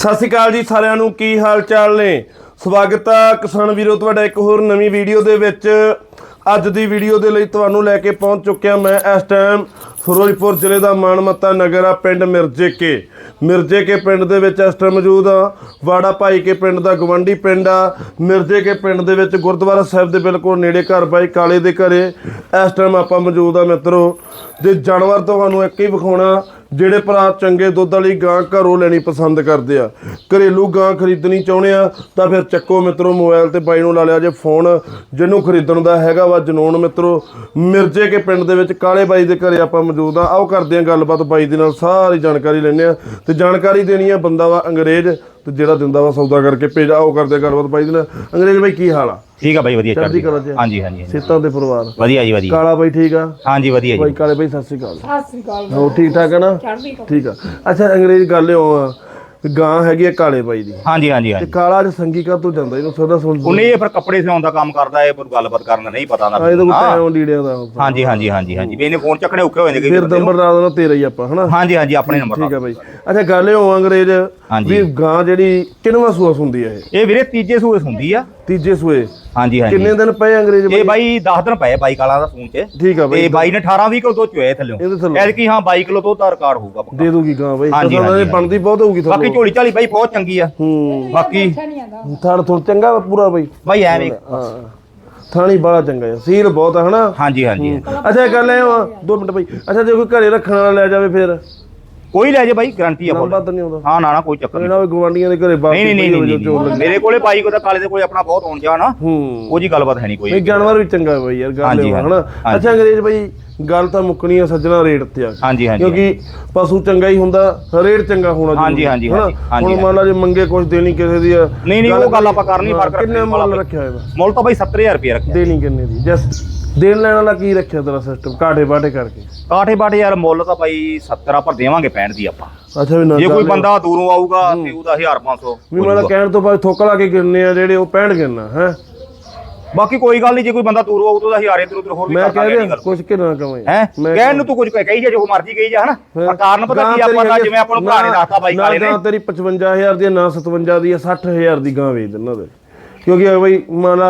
ਸਤਿ ਸ਼੍ਰੀ ਅਕਾਲ ਜੀ ਸਾਰਿਆਂ ਨੂੰ, ਕੀ ਹਾਲ ਚਾਲ ਨੇ? ਸਵਾਗਤ ਆ ਕਿਸਾਨ ਵੀਰੋ, ਤੁਹਾਡਾ ਇੱਕ ਹੋਰ ਨਵੀਂ ਵੀਡੀਓ ਦੇ ਵਿੱਚ। ਅੱਜ ਦੀ ਵੀਡੀਓ ਦੇ ਲਈ ਤੁਹਾਨੂੰ ਲੈ ਕੇ ਪਹੁੰਚ ਚੁੱਕਿਆ ਮੈਂ ਇਸ ਟਾਈਮ ਫਿਰੋਜ਼ਪੁਰ ਜ਼ਿਲ੍ਹੇ ਦਾ ਮਾਨਮੱਤਾ ਨਗਰ ਆ, ਪਿੰਡ ਮਿਰਜੇ ਕੇ ਮਿਰਜੇ ਕੇ ਪਿੰਡ ਦੇ ਵਿੱਚ ਇਸ ਟਾਈਮ ਮੌਜੂਦ ਆ। ਵਾੜਾ ਭਾਈ ਕੇ ਪਿੰਡ ਦਾ ਗਵੰਡੀ ਪਿੰਡ ਆ। ਮਿਰਜੇ ਕੇ ਪਿੰਡ ਦੇ ਵਿੱਚ ਗੁਰਦੁਆਰਾ ਸਾਹਿਬ ਦੇ ਬਿਲਕੁਲ ਨੇੜੇ ਘਰ ਬਾਈ ਕਾਲੇ ਦੇ ਘਰੇ ਇਸ ਟਾਈਮ ਆਪਾਂ ਮੌਜੂਦ ਆ ਮਿੱਤਰੋ। ਜੇ ਜਾਨਵਰ ਤੁਹਾਨੂੰ ਇੱਕ ਹੀ ਵਿਖਾਉਣਾ ਜਿਹੜੇ ਭਰਾ ਚੰਗੇ ਦੁੱਧ ਵਾਲੀ ਗਾਂ ਘਰੋਂ ਲੈਣੀ ਪਸੰਦ ਕਰਦੇ ਆ। ਘਰੇਲੂ ਗਾਂ ਖਰੀਦਣੀ ਚਾਹੁੰਦੇ ਆ, ਤਾਂ ਫਿਰ ਚੱਕੋ ਮਿੱਤਰੋ ਮੋਬਾਈਲ ਤੇ ਬਾਈ ਨੂੰ ਲਾ ਲਿਆ ਜੇ ਫੋਨ। ਜਿਹਨੂੰ ਖਰੀਦਣ ਦਾ ਹੈਗਾ ਵਾ ਜਨੂਨ ਮਿੱਤਰੋ, ਮਿਰਜੇ ਕੇ ਪਿੰਡ ਦੇ ਵਿੱਚ ਕਾਲੇ ਬਾਈ ਦੇ ਘਰੇ ਆਪਾਂ ਮੌਜੂਦ ਆ। ਆਓ ਕਰਦੇ ਆ ਗੱਲਬਾਤ, ਬਾਈ ਦੇ ਨਾਲ ਸਾਰੀ ਜਾਣਕਾਰੀ ਲੈਣੇ ਆ ਤੇ ਜਾਣਕਾਰੀ ਦੇਣੀ ਆ ਬੰਦਾ ਵਾ ਅੰਗਰੇਜ਼, ਤੇ ਜਿਹੜਾ ਦਿੰਦਾ ਵਾ ਸੌਦਾ ਕਰਕੇ ਭੇਜ ਆਓ ਕਰਦੇ ਆ ਗੱਲਬਾਤ ਬਾਈ ਦੇ ਨਾਲ। ਅੰਗਰੇਜ਼ ਬਾਈ, ਕੀ ਹਾਲ ਆ? ਠੀਕ ਆ ਬਾਈ ਵਧੀਆ ਚੜ੍ਹਦੀ ਕਲਾ ਚ ਹਾਂਜੀ ਹਾਂਜੀ ਹਾਂਜੀ। ਸਿੱਤਾਂ ਦੇ ਪਰਿਵਾਰ। ਵਧੀਆ ਜੀ ਵਧੀਆ ਕਾਲਾ ਬਾਈ ਠੀਕ ਆ? ਹਾਂਜੀ ਵਧੀਆ ਬਾਈ ਜੀ ਕਾਲੇ ਬਾਈ ਸਤਿ ਸ਼੍ਰੀ ਅਕਾਲ। ਸਤਿ ਸ੍ਰੀ ਅਕਾਲ। ਹੋ ਠੀਕ ਠਾਕ ਹੈ ਨਾ? ਚੜ੍ਹਦੀ ਠੀਕ ਆ। ਅੱਛਾ ਅੰਗਰੇਜ਼ ਗੱਲ ਉਹ ਆ। ਗਾਂ ਹੈਗੀ ਆ ਕਾਲੇ ਬਾਈ ਦੀ। ਹਾਂਜੀ ਹਾਂਜੀ ਤੇ ਹਾਂਜੀ। ਕਾਲਾ ਅੱਜ ਸੰਗੀ ਕਾ ਤੋਂ ਜਾਂਦਾ ਇਹਨੂੰ ਸਦਾ ਸੁਣ ਉਹਨੇ ਇਹ ਫਿਰ ਕੱਪੜੇ ਸਿਉਣ ਦਾ ਕੰਮ ਕਰਦਾ ਇਹ ਪਰ ਗੱਲਬਾਤ ਕਰਨ ਦਾ ਨਹੀਂ ਪਤਾ ਨਾ। ਇਹਦੇ ਕੋਲ ਟਾਈਮ ਲੀੜਿਆਂ ਦਾ ਹਾਂਜੀ ਹਾਂਜੀ ਹਾਂਜੀ ਹਾਂਜੀ। ਵੀ ਇਹਨੇ ਫੋਨ ਚੱਕਣੇ ਔਖੇ ਹੋਏ ਨੇ ਕਈ ਫਿਰ ਬੰਦੇ ਨੂੰ। ਨੰਬਰ ਦਾ ਦੇਣਾ ਤੇਰਾ ਹੀ ਆਪਾਂ ਹਨਾ? ਹਾਂਜੀ ਹਾਂਜੀ ਆਪਣੇ ਨੰਬਰ ਠੀਕ ਆ ਬਾਈ। ਅੱਛਾ ਗੱਲ ਇਹ ਹੋ ਅੰਗਰੇਜ਼ ਹਾਂਜੀ। ਵੀ ਗਾਂ ਜਿਹੜੀ ਕਿੰਨਵਾਂ ਸੂਆ ਹੁੰਦੀ ਹੈ ਇਹ? ਇਹ ਵੀਰੇ ਤੀਜੇ ਸੂਏ ਹੁੰਦੀ ਆ। ਤੀਜੇ ਸੂਏ। ਹਾਂਜੀ ਹਾਂਜੀ। ਕਿੰਨੇ ਦਿਨ ਪਏ ਅੰਗਰੇਜ਼ ਬਾਈ? ਇਹ ਬਾਈ 10 ਦਿਨ ਪਏ ਬਾਈ ਕਾਲਾ ਦਾ ਫੋਨ 'ਚ ਠੀਕ ਆ ਬਾਈ। ਤੇ ਬਾਈ ਨੇ 18 20 ਕਿਲੋ ਤੋਂ ਚੁਏ ਥੱਲੇ। ਇਹਦੇ ਥੱਲੇ। ਐਲ ਕੀ ਹਾਂ 22 ਕਿਲੋ ਤੋਂ ਤਾਂ ਰਿਕਾਰਡ ਹੋਊਗਾ ਪੱਕਾ। ਦੇ ਦੂਗੀ ਗਾਂ ਬਾਈ। ਦੀ ਹਾਂਜੀ, ਬਣਦੀ ਬਹੁਤ ਹੋਊਗੀ ਬਾਕੀ ਤੁਹਾਨੂੰ ਝੋਲੀ ਝਾਲੀ ਬਾਈ ਬਹੁਤ ਚੰਗੀ ਆ। ਹੂੰ। ਬਾਕੀ ਥਾਣ ਥੋੜ ਚੰਗਾ ਵਾ ਪੂਰਾ ਬਾਈ। ਬਾਈ ਐਵੇਂ। ਹਾਂ। ਥਾਣੀ ਬੜਾ ਚੰਗਾ ਹੈ ਸੀਲ ਬਹੁਤ ਹੈ ਹਨਾ? ਹਾਂਜੀ ਹਾਂਜੀ। ਅੱਛਾ ਗੱਲ ਵਾ ਦੋ ਮਿੰਟ ਬਾਈ। ਅੱਛਾ ਜੇ ਕੋਈ ਘਰੇ ਰੱਖਣ ਵਾਲਾ ਲੈ ਜਾਵੇ ਫਿਰ? ਕੋਈ ਲੈ ਜੇ ਬਾਈ ਗਾਰੰਟੀ ਆ ਨਹੀਂ ਆਉਂਦਾ। ਹਾਂ ਨਾ ਨਾ ਕੋਈ ਚੱਕਰ ਨਹੀਂ। ਇਹਨਾਂ ਵੀ ਗਵਾਂਡੀਆਂ ਦੇ ਘਰੇ ਬਾਕੀ ਨਹੀਂ ਨਹੀਂ ਨਹੀਂ। ਮੇਰੇ ਕੋਲੇ ਬਾਈ ਕੋਲ ਤਾਂ ਕਾਲੇ ਦੇ ਕੋਲੇ ਆਪਣਾ ਬਹੁਤ ਆਉਣ ਜਾਣਾ ਹੂੰ। ਉਹ ਜੀ ਗੱਲਬਾਤ ਹੈ ਨਹੀਂ ਕੋਈ। ਨਹੀਂ ਜਾਨਵਰ ਵੀ ਚੰਗਾ ਹੈ ਬਾਈ ਯਾਰ ਗੱਲ ਹਾਂਜੀ, ਹਨਾ। ਅੱਛਾ ਅੰਗਰੇਜ਼ ਬਾਈ ਗੱਲ ਤਾਂ ਮੁੱਕਣੀ ਆ ਸੱਜਣਾ ਰੇਟ ਤੇ ਆ। ਹਾਂਜੀ ਹਾਂਜੀ ਕਿਉਂਕਿ ਪਸ਼ੂ ਚੰਗਾ ਹੀ ਹੁੰਦਾ ਰੇਟ ਚੰਗਾ ਹੋਣਾ ਹਾਂਜੀ, ਹਾਂਜੀ? ਹਾਂਜੀ, ਹੁਣ ਮੰਨ ਲਾ ਜੇ ਮੰਗੇ ਕੁਝ ਦੇਣੀ ਕਿਸੇ ਦੀ ਆ ਨਹੀਂ, ਨਹੀਂ, ਉਹ ਗੱਲ ਆਪਾਂ ਕਰਨੀ, ਹਾਂ, ਫ਼ਰਕ ਕਿੰਨੇ ਮੁੱਲ ਰੱਖਿਆ ਹੋਇਆ? ਮੁੱਲ ਤਾਂ ਬਾਈ 70000 ਰੁਪਏ ਰੱਖਿਆ। ਦੇਣੀ ਕਿੰਨੇ ਦੀ? ਜਸ ਦੇਣ ਲੈਣ ਵਾਲਾ ਕੀ ਰੱਖਿਆ ਤੇਰਾ ਸਿਸਟਮ ਕਾਟੇ ਬਾਟੇ ਕਰਕੇ? ਕਾਠੇ ਬਾਟੇ ਯਾਰ ਮੁੱਲ ਤਾਂ ਬਾਈ 70 ਆ ਪਰ ਦੇਵਾਂਗੇ 65 ਦੀ ਆਪਾਂ। ਅੱਛਾ ਵੀ ਨਾ ਜੇ ਕੋਈ ਬੰਦਾ ਦੂਰੋਂ ਆਊਗਾ ਤੇ ਉਹਦਾ 1500 ਵੀ ਮੈਂ ਕਹਿਣ ਤੋਂ ਬਾਅਦ ਥੋਕ ਲਾ ਕੇ ਗਿਣਨੇ ਆ ਜਿਹੜੇ ਉਹ 65 ਗਿਣਨਾ ਹੈ? ਬਾਕੀ ਕੋਈ ਗੱਲ ਨਹੀਂ ਜੇ ਕੋਈ ਬੰਦਾ ਦੂਰੋਂ ਆਊ ਤਾਂ ਉਹਦਾ 1000 ਇਧਰ ਉਧਰ ਹੋਰ ਵੀ ਮੈਂ ਕਰ ਕਹਿ ਰਿਹਾ ਕੁਝ ਕਿ ਨਾ ਕਵੇਂ ਹੈ? ਕਹਿਣ ਨੂੰ ਤੂੰ ਕੁਝ ਕਹੀ ਜਾ ਜੋ ਮਰਜ਼ੀ ਕਹੀ ਜਾ ਹਨਾ? ਪਰ ਕਾਰਨ ਪਤਾ ਕੀ ਆਪਾਂ ਦਾ ਜਿਵੇਂ ਆਪਾਂ ਨੂੰ ਭਰਾ ਨੇ ਦੱਸਤਾ ਬਾਈ ਕਾਲੇ ਨੇ ਨਾ। ਤੇਰੀ 55000 ਦੀ ਨਾ 57 ਦੀ ਆ 60000 ਦੀ ਗਾਂ ਵੇਚ ਦਿੰਨਾ ਤੇ ਕਿਉਂਕਿ ਬਈ ਮੰਨ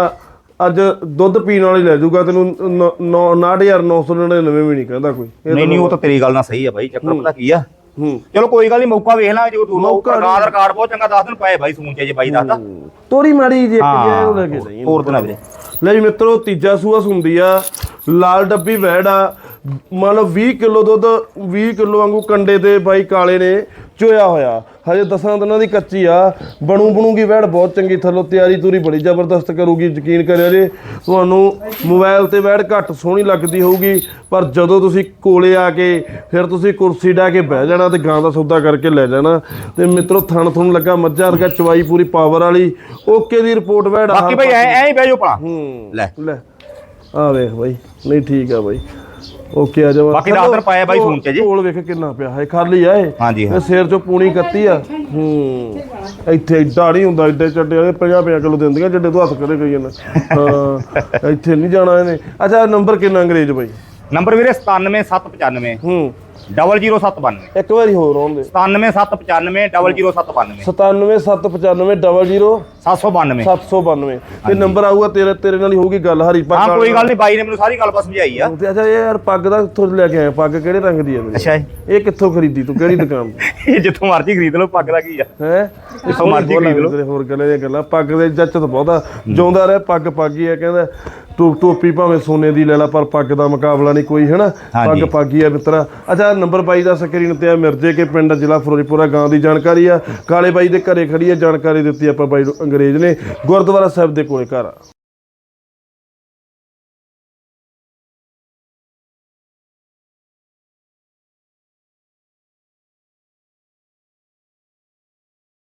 ਅੱਜ ਦੁੱਧ ਪੀਣ ਵਾਲੀ ਲੈ ਜਾਊਗਾ ਤੈਨੂੰ 99999 ਵੀ ਨਹੀਂ ਕਹਿੰਦਾ ਕੋਈ। ਨਹੀਂ ਨਹੀਂ ਉਹ ਤਾਂ ਤੇਰੀ ਗੱਲ ਨਾਲ ਸਹੀ ਆ ਬਾਈ ਚੱਕਰ ਪਤਾ ਕੀ ਆ? ਹੂੰ। ਚਲੋ ਕੋਈ ਗੱਲ ਨਹੀਂ ਮੌਕਾ ਵੇਖ ਲਾਂਗੇ ਜੇ ਤੂੰ ਮੌਕਾ ਰਾਤ ਰਿਕਾਰਡ ਬਹੁਤ ਚੰਗਾ ਦੱਸ ਦਿਨ ਪਏ ਬਾਈ ਸੂਨ ਚ ਜੇ ਬਾਈ ਦੱਸਦਾ। ਤੋਰੀ ਮਾੜੀ ਜੇ ਹਾਂ ਉਹ ਲੈ ਕੇ ਜਾਈਂ। ਹੋਰ ਦਿਨਾਂ ਵੀਰੇ। ਲੈ ਜੀ ਮਿੱਤਰੋ ਤੀਜਾ ਸੂਆ ਹੁੰਦੀ ਆ ਲਾਲ ਡੱਬੀ ਵੈੜ ਆ ਮੰਨ ਲਓ 20 ਕਿਲੋ ਦੁੱਧ 20 ਕਿਲੋ ਵਾਂਗੂ ਕੰਡੇ ਤੇ ਬਾਈ ਕਾਲੇ ਨੇ ਚੋਇਆ ਹੋਇਆ। ਹਜੇ ਦਸਾਂ ਦਿਨਾਂ ਦੀ ਕੱਚੀ ਆ। ਬਣੂ ਬਣੂਗੀ ਵੈੜ ਬਹੁਤ ਚੰਗੀ ਥੱਲੋਂ ਤਿਆਰੀ ਤੂਰੀ ਬੜੀ ਜ਼ਬਰਦਸਤ ਕਰੂਗੀ ਯਕੀਨ ਕਰਿਆ ਜੇ। ਤੁਹਾਨੂੰ ਮੋਬਾਈਲ ਤੇ ਵੈੜ ਘੱਟ ਸੋਹਣੀ ਲੱਗਦੀ ਹੋਊਗੀ ਪਰ ਜਦੋਂ ਤੁਸੀਂ ਕੋਲੇ ਆ ਕੇ ਫਿਰ ਤੁਸੀਂ ਕੁਰਸੀ ਢਾ ਕੇ ਬਹਿ ਜਾਣਾ ਤੇ ਗਾਂ ਦਾ ਸੌਦਾ ਕਰਕੇ ਲੈ ਜਾਣਾ। ਤੇ ਮਿੱਤਰੋ ਥਣ ਥਣ ਲੱਗਾ ਮੱਝਾਂ ਵਰਗਾ ਚਵਾਈ ਪੂਰੀ ਪਾਵਰ ਵਾਲੀ। ਓਕੇ ਦੀ ਰਿਪੋਰਟ ਵੈੜ ਆ ਬਾਕੀ ਬਾਈ ਐ ਐ ਹੀ ਬਹਿ ਜਾਓ ਭਲਾ। ਹੂੰ। ਲੈ। ਲੈ। ਆ ਵੇਖ ਬਾਈ। ਨਹੀਂ ਠੀਕ ਆ ਬਾਈ। ਓਕੇ ਆ ਜਾ ਬਾਕੀ ਦਸ ਦਿਨ ਪਾਇਆ ਬਾਈ ਫੋਨ 'ਚ ਜੀ। ਕੋਲ ਵੇਖ ਕਿੰਨਾ ਪਿਆ ਹੈ ਖਾਲੀ ਆ ਇਹ। ਹਾਂਜੀ ਹਾਂ। ਇਹ ਸਿਰ ਚੋਂ ਪੂਣੀ ਕੱਤੀ ਆ। ਹੂੰ। ਇੱਥੇ ਏਡਾ ਨਹੀਂ ਹੁੰਦਾ ਏਡੇ ਚੱਡੇ ਵਾਲੇ 50 50 ਕਿਲੋ ਦਿੰਦੀਆਂ ਜਿੱਡੇ ਤੂੰ ਹੱਥ ਕਰੇ ਗਈ ਜਾਂਦਾ। ਹਾਂ ਇੱਥੇ ਨਹੀਂ ਜਾਣਾ ਇਹਨੇ। ਅੱਛਾ ਨੰਬਰ ਕਿੰਨਾ ਅੰਗਰੇਜ਼ ਬਾਈ? ਨੰਬਰ ਵੀਰੇ 97795 ਹੂੰ। 00792 ਇੱਕ ਵਾਰੀ ਹੋਰ ਆਉਂਦੇ 97795 00792 97795 792 792 ਤੇ ਨੰਬਰ ਆਊਗਾ ਤੇਰੇ ਤੇਰੇ ਨਾਲ ਹੀ ਹੋਊਗੀ ਗੱਲ ਹਰੀ ਪੱਗ ਹਾਂ ਕੋਈ ਗੱਲ ਨਹੀਂ ਬਾਈ ਨੇ ਮੈਨੂੰ ਸਾਰੀ ਗੱਲਬਾਤ ਸਮਝਾਈ ਆ। ਅੱਛਾ ਇਹ ਯਾਰ ਪੱਗ ਦਾ ਕਿੱਥੋਂ ਲੈ ਕੇ ਆਇਆ? ਪੱਗ ਕਿਹੜੇ ਰੰਗ ਦੀ ਤੇਰੀ? ਅੱਛਾ। ਇਹ ਕਿੱਥੋਂ ਖਰੀਦੀ ਤੂੰ? ਕਿਹੜੀ ਦੁਕਾਨ? ਤੋਂ ਇਹ ਜਿੱਥੋਂ ਮਰਜ਼ੀ ਖਰੀਦ ਲਓ ਪੱਗ ਦਾ ਕੀ ਆ? ਹੈ? ਜਿੱਥੋਂ ਮਰਜ਼ੀ ਖਰੀਦ ਲਓ। ਹੋਰ ਗੱਲਾਂ ਦੀਆਂ ਗੱਲਾਂ। ਪੱਗ ਦੇ ਜੱਚ ਤਾਂ ਬਹੁਤਾ ਜਿਉਂਦਾ ਰਹਿ ਪੱਗ ਪੱਗ ਹੀ ਆ ਕਹਿੰਦਾ ਟੋ ਟੋਪੀ ਭਾਵੇਂ ਸੋਨੇ ਦੀ ਲੈ ਲਾ ਪਰ ਪੱਗ ਦਾ ਮੁਕਾਬਲਾ ਨਹੀਂ ਕੋਈ ਹੈਨਾ। ਪੱਗ ਪੱਗ ਆ ਮਿੱਤਰਾ। ਅੱਛਾ ਨੰਬਰ ਬਾਈ ਦਾ ਸਕਰੀਨ ਤੇ ਆ ਮਿਰਜੇ ਕੇ ਪਿੰਡ ਜ਼ਿਲ੍ਹਾ ਫਿਰੋਜ਼ਪੁਰਾ ਗਾਂ ਦੀ ਜਾਣਕਾਰੀ ਆ। ਕਾਲੇ ਬਾਈ ਦੇ ਘਰੇ ਖੜੀ ਆ ਜਾਣਕਾਰੀ ਦਿੱਤੀ ਆਪਾਂ ਬਾਈ ਨੂੰ ਅੰਗਰੇਜ਼ ਨੇ। ਗੁਰਦੁਆਰਾ ਸਾਹਿਬ ਦੇ ਕੋਲੇ ਘਰ ਆ।